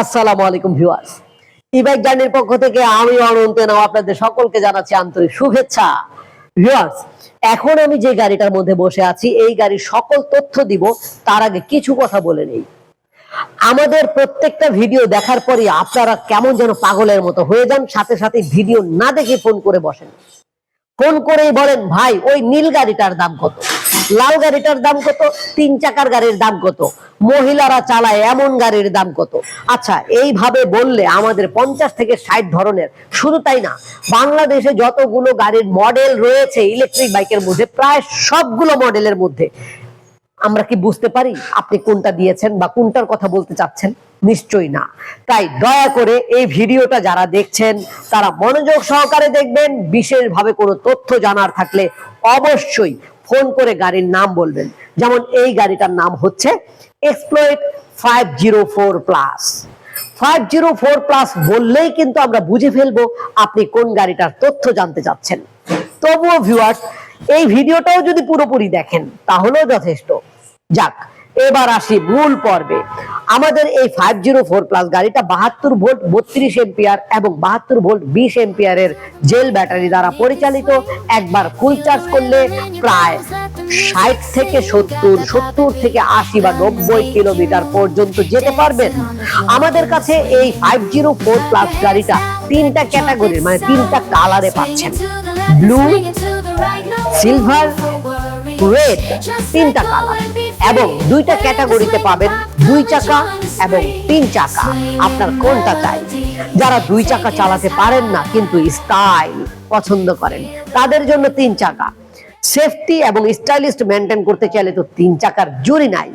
আসসালামু আলাইকুম viewers. E-bike জার্নির পক্ষ থেকে আমি অনন্ত নাও আপনাদের সকলকে জানাচ্ছি আন্তরিক শুভেচ্ছা। ভিউয়ার্স, এখন আমি যে গাড়িটার মধ্যে বসে আছি, এই গাড়ির সকল তথ্য দিব, তার আগে কিছু কথা বলে নেই। আমাদের প্রত্যেকটা ভিডিও দেখার পরে আপনারা কেমন যেন পাগলের মতো হয়ে যান, সাথে সাথে ভিডিও না দেখে ফোন করে বসেন। ফোন করেই বলেন, ভাই, ওই নীল গাড়িটার দাম কত? লাল গাড়িটার দাম কত? তিন চাকার গাড়ির দাম কত? মহিলারা চালায় এমন গাড়ির দাম কত? আচ্ছা এইভাবে বললে আমাদের পঞ্চাশ থেকে ষাট ধরনের। শুধু তাই না, বাংলাদেশে যতগুলো গাড়ির মডেল রয়েছে ইলেকট্রিক বাইকের মধ্যে, প্রায় সবগুলো মডেলের মধ্যে। আমরা কি বুঝতে পারি আপনি কোনটা দিয়েছেন বা কোনটার কথা বলতে চাচ্ছেন? নিশ্চয়ই না। তাই দয়া করে এই ভিডিওটা যারা দেখছেন, তারা মনোযোগ সহকারে দেখবেন। বিশেষভাবে কোনো তথ্য জানার থাকলে অবশ্যই ফোন করে গাড়ির নাম বলবেন। যেমন এই গাড়িটার নাম হচ্ছে exploit five zero four plus five zero four plus বললেই কিন্তু আমরা বুঝে ফেলব আপনি কোন গাড়িটার তথ্য জানতে চাচ্ছেন। তবুও ভিউয়ার্স এই ভিডিওটাও যদি পুরোপুরি দেখেন, তাহলেও যথেষ্ট। যাক, এবার আসি মূল পর্বে। আমাদের এই ফাইভ জিরো ফোর প্লাস গাড়িটা বাহাত্তর ভোল্ট বত্রিশ এম্পিয়ার এবং বাহাত্তর ভোল্ট বিশ এম্পিয়ারের জেল ব্যাটারি দ্বারা পরিচালিত। একবার ফুল চার্জ করলে প্রায় ষাট থেকে সত্তর সত্তর থেকে আশি বা নব্বই কিলোমিটার পর্যন্ত যেতে পারবেন। আমাদের কাছে এই ফাইভ জিরো ফোর প্লাস গাড়িটা তিনটা ক্যাটাগরির মানে তিনটা কালারে পাচ্ছেন। ব্লু সিলভার রেড তিনটা কালার এবং দুইটা ক্যাটাগরিতে পাবেন দুই চাকা এবং তিন চাকা। আপনার কোনটা চাই? যারা দুই চাকা চালাতে পারেন না, কিন্তু স্টাইল পছন্দ করেন, তাদের জন্য তিন চাকা। সেফটি এবং স্টাইলিস্ট মেনটেন করতে চাইলে তো তিন চাকার জুরি নাই।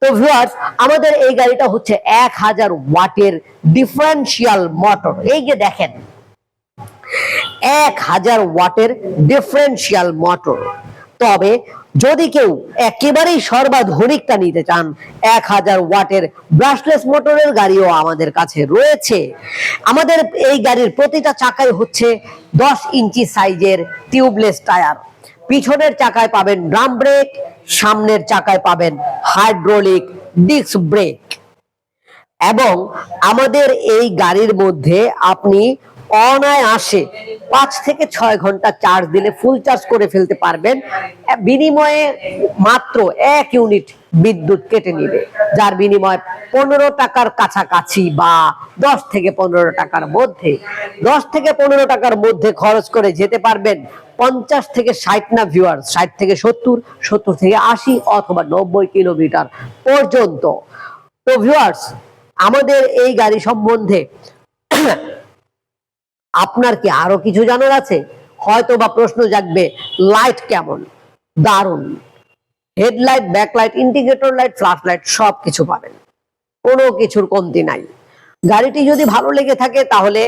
তো ভিউয়ার্স আমাদের এই গাড়িটা হচ্ছে এক হাজার ওয়াটের ডিফারেন্সিয়াল মোটর এই যে দেখেন, এক হাজার ওয়াটের ডিফারেন্সিয়াল মোটর তবে যদি কেউ একেবারেই সর্বাধুনিকটা নিতে চান, এক হাজার ওয়াটের ব্রাশলেস মোটরের গাড়িও আমাদের কাছে রয়েছে। আমাদের এই গাড়ির প্রতিটা চাকায় হচ্ছে দশ ইঞ্চি সাইজের টিউবলেস টায়ার পিছনের চাকায় পাবেন ড্রাম ব্রেক সামনের চাকায় পাবেন হাইড্রোলিক ডিস্ক ব্রেক এবং আমাদের এই গাড়ির মধ্যে আপনি অনায়াসে পাঁচ থেকে ছয় ঘণ্টা চার্জ দিলে ফুল চার্জ করে ফেলতে পারবেন। বিনিময়ে মাত্র এক ইউনিট বিদ্যুৎ কেটে নিবে। যার বিনিময়ে পনেরো টাকার কাছাকাছি বা দশ থেকে পনেরো টাকার মধ্যে, দশ থেকে পনেরো টাকার মধ্যে খরচ করে যেতে পারবেন পঞ্চাশ থেকে ষাট না ভিউয়ার ষাট থেকে সত্তর সত্তর থেকে আশি অথবা নব্বই কিলোমিটার পর্যন্ত। তো ভিউয়ার্স আমাদের এই গাড়ি সম্বন্ধে আপনার কি আরও কিছু জানার আছে? হয়তো বা প্রশ্ন জাগবে লাইট কেমন? দারুণ। Headlight backlight indicator light flash light সব কিছু পাবেন। কোনো কিছুর কমতি নাই। গাড়িটি যদি ভালো লেগে থাকে, তাহলে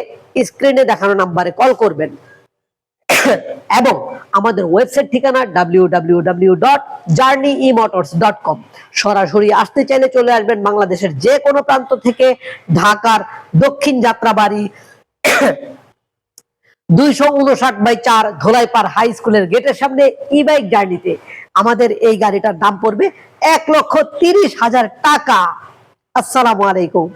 স্ক্রিনে দেখানো নাম্বারে কল করবেন। এবং আমাদের ওয়েবসাইট ঠিকানা কম সরাসরি আসতে চাইলে চলে আসবেন বাংলাদেশের যে কোনো প্রান্ত থেকে ঢাকার দক্ষিণ যাত্রাবাড়ি দুইশো উনষাট বাই চার ধোলাইপাড় হাই স্কুলের গেটের সামনে ই বাইক জার্নিতে আমাদের এই গাড়িটার দাম পড়বে এক লক্ষ তিরিশ হাজার টাকা। আসসালামু আলাইকুম।